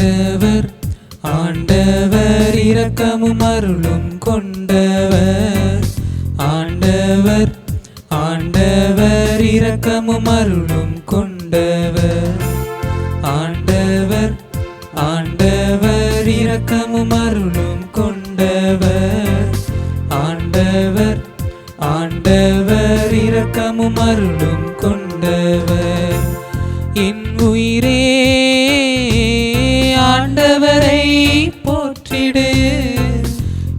ஆண்டவர் ஆண்டவர் இரக்கமும் அருளும் கொண்டவர். ஆண்டவர் ஆண்டவர் இரக்கமும் அருளும் கொண்டவர். ஆண்டவர் ஆண்டவர் இரக்கமும் அருளும் கொண்டவர். ஆண்டவர் ஆண்டவர் இரக்கமும் அருளும் கொண்டவர். என் ஆண்டவரை போற்றிடு.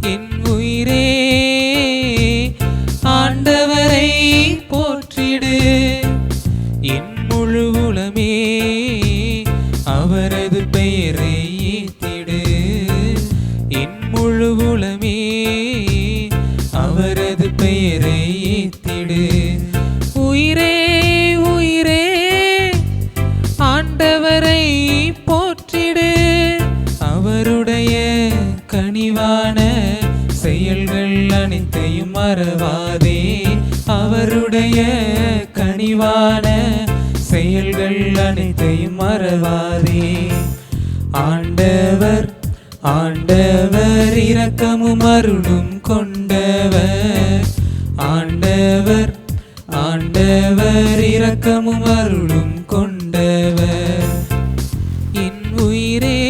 என் உயிரே ஆண்டவரை போற்றிடு. என் முழு உலமே அவரது பெயரை ஈத்திடு என் முழு உலமே அவரது பெயரை ஈத்தி மறவாதே அவருடைய கனிவான செயல்கள் அனைத்தையும் மறவாதே. ஆண்டவர் ஆண்டவர் இரக்கமும் அருளும் கொண்டவர். ஆண்டவர் ஆண்டவர் இரக்கமும் அருளும் கொண்டவர். என் உயிரே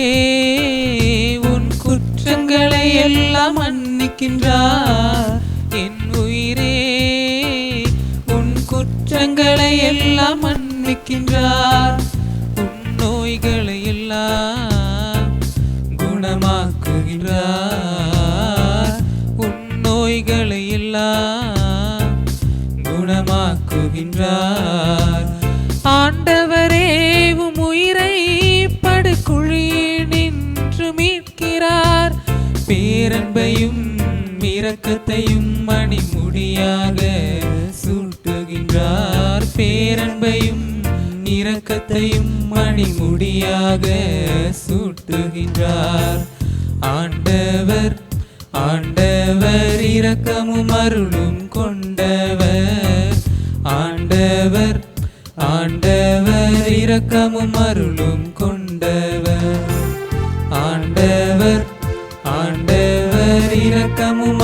உன் குற்றங்களை எல்லாம் மன்னிக்கின்றார். என் உயிரே உன் குற்றங்களை எல்லாம் மன்னிக்கின்றார். உன் நோய்களை எல்லாம் குணமாக்குகின்றார். உன் நோய்களை எல்லாம் குணமாக்குகின்றார். ஆண்டவரே உம் உயிரை படுக்குழி நின்று மீட்கிறார். பேரன்பையும் இரக்கத்தையும் மணிமுடியாக சூட்டுகின்றார். பேரன்பையும் இரக்கத்தையும் மணிமுடியாக சூட்டுகின்றார். ஆண்டவர் ஆண்டவர் இரக்கமும் அருளும் கொண்டவர். ஆண்டவர் ஆண்டவர் இரக்கமும் அருளும் கொண்டவர். ஆண்டவர் ஆண்டவர் இரக்கமும்